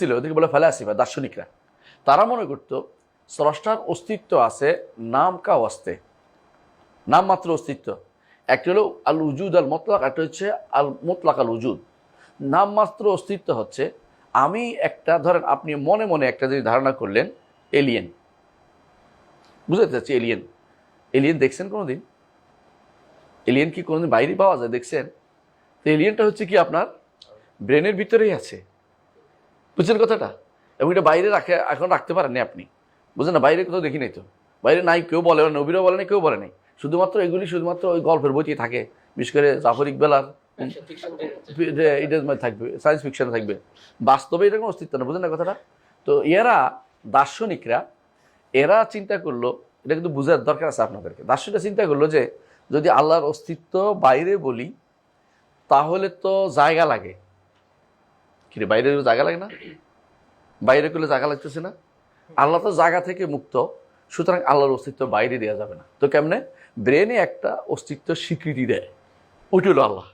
ছিল, ওদেরকে বলে ফেলাসিফা, দার্শনিকরা। তারা মনে করত, স্রষ্টার অস্তিত্ব আছে নাম কা অস্তে। নাম মাত্র অস্তিত্ব। একটা হলো আল উজুদ আল মতলাক একটা হচ্ছে আল মোতলাক আল উজুদ নাম মাত্র অস্তিত্ব হচ্ছে, আমি একটা, ধরেন আপনি মনে মনে একটা যদি ধারণা করলেন, এলিয়েন। বুঝতে চাচ্ছি এলিয়েন। এলিয়েন দেখছেন কোনোদিন? এলিয়েন কি কোনোদিন বাইরে পাওয়া যায়? দেখছেন? তো এলিয়েনটা হচ্ছে কি আপনার ব্রেনের ভিতরেই আছে। বুঝছেন কথাটা? এবং এটা বাইরে রাখে এখন রাখতে পারেননি আপনি। বুঝলেন না? বাইরে কোথাও দেখি নাই তো। বাইরে নাই কেউ বলে না নবীরাও বলে নাই কেউ বলে নাই। শুধুমাত্র এগুলি শুধুমাত্র ওই গল্পের বইতেই থাকে বিশেষ করে জাফর ইকবাল আর থাকবে সায়েন্স ফিকশন থাকবে। বাস্তবে এটা কোনো অস্তিত্ব না বুঝলেন না কথাটা? তো এরা দার্শনিকরা এরা চিন্তা করল এটা কিন্তু বোঝার দরকার আছে আপনাদেরকে। দার্শনিকরা চিন্তা করল যে যদি আল্লাহর অস্তিত্ব বাইরে বলি তাহলে তো জায়গা লাগে। কিরে, বাইরে জায়গা লাগে না? বাইরে করলে জায়গা লাগতেছে না? আল্লাহ তো জায়গা থেকে মুক্ত, সুতরাং আল্লাহর অস্তিত্ব বাইরে দেওয়া যাবে না। তো কেমনে? ব্রেনে একটা অস্তিত্ব স্বীকৃতি দেয়। ওইটা হলো আল্লাহ।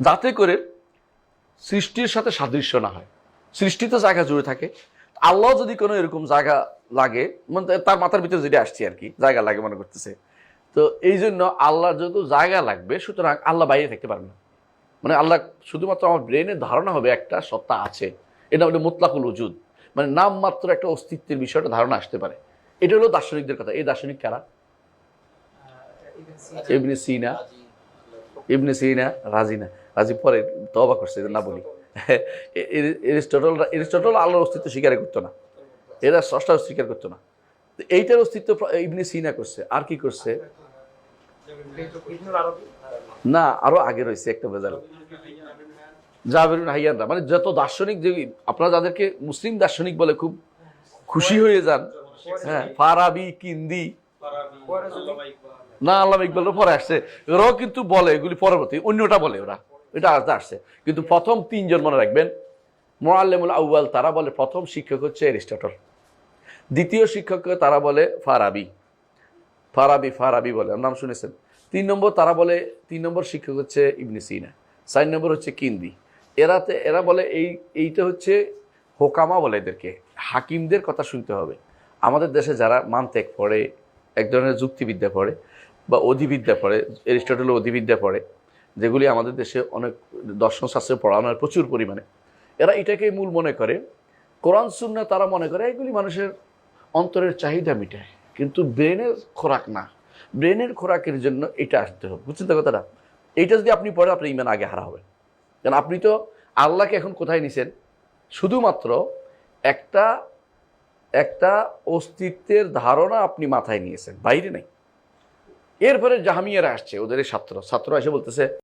যাতে করে সৃষ্টির সাথে সাদৃশ্য না হয়। সৃষ্টি তো জায়গা জুড়ে থাকে। আল্লাহ যদি কোনো এরকম জায়গা লাগে মানে তার মাথার ভিতরে যেটা আসছে আর কি জায়গা লাগে মনে করতেছে। তো এই জন্য আল্লাহর যেহেতু জায়গা লাগবে, সুতরাং আল্লাহ বাইরে থাকতে পারবে না। মানে আল্লাহ শুধুমাত্র আমার ব্রেনের ধারণা হবে একটা সত্তা আছে। এটা হলো মোতলাকুল উজুদ। মানে নাম মাত্র একটা অস্তিত্বের বিষয়টা ধারণা আসতে পারে। এটা হলো দার্শনিকদের কথা। এই দার্শনিক কারা? ইবনে সিনা। ইবনে সিনা রাজিনা রাজি, পরে তবা করছে, না বলি। এরিস্টটল এরিস্টটল আল্লাহর অস্তিত্ব স্বীকার করতো না। এরা স্রষ্টা স্বীকার করতো না। এইটার অস্তিত্ব ইবনে সিনা করছে। আর কি করছে? না, আরও আগে রয়েছে একটা বেজাল জাবেরুন হাইয়ানরা মানে যত দার্শনিক যে আপনারা যাদেরকে মুসলিম দার্শনিক বলে খুব খুশি হয়ে যান হ্যাঁ ফারাবি, কিন্দি। না, আল্লাহ ইকবালের পরে আসছে। ওরাও কিন্তু বলে, এগুলি পরবর্তী, অন্যটা বলে ওরা। এটা আসতে আসছে। কিন্তু প্রথম তিনজন মনে রাখবেন, মোয়াল্লেমুল আউ্বাল তারা বলে প্রথম শিক্ষক হচ্ছে এরিস্টটল। দ্বিতীয় শিক্ষক তারা বলে ফারাবি। ফারাবি ফারাবি বলে নাম শুনেছেন। তিন নম্বর তারা বলে, তিন নম্বর শিক্ষক হচ্ছে ইবনে সিনা, চার নম্বর হচ্ছে কিন্দি। এরাতে, এরা বলে এই, এইটা হচ্ছে হোকামা বলে এদেরকে, হাকিমদের কথা শুনতে হবে। আমাদের দেশে যারা মানতেক পড়ে, এক ধরনের যুক্তিবিদ্যা পড়ে বা অধিবিদ্যা পড়ে, এরিস্টটলের অধিবিদ্যা পড়ে, যেগুলি আমাদের দেশে অনেক দর্শনশাস্ত্রে পড়ানো হয় প্রচুর পরিমাণে, এরা এটাকে মূল মনে করে, কোরআন সুন্না তারা মনে করে, এগুলি মানুষের অন্তরের চাহিদা মিটায়। কিন্তু ব্রেনের খোরাক না। ব্রেনের খোরাকের জন্য এটা আসতে হবে। বুঝছেন তো কথাটা? এইটা যদি আপনি পড়েন, আপনার ইমান আগে হারা হবে। কারণ আপনি তো আল্লাহকে এখন কোথায় নিছেন? শুধুমাত্র একটা একটা অস্তিত্বের ধারণা আপনি মাথায় নিয়েছেন। বাইরে নেই। এরপরে জাহামিয়ারা আসছে, ওদের ছাত্র। ছাত্র এসে বলতেছে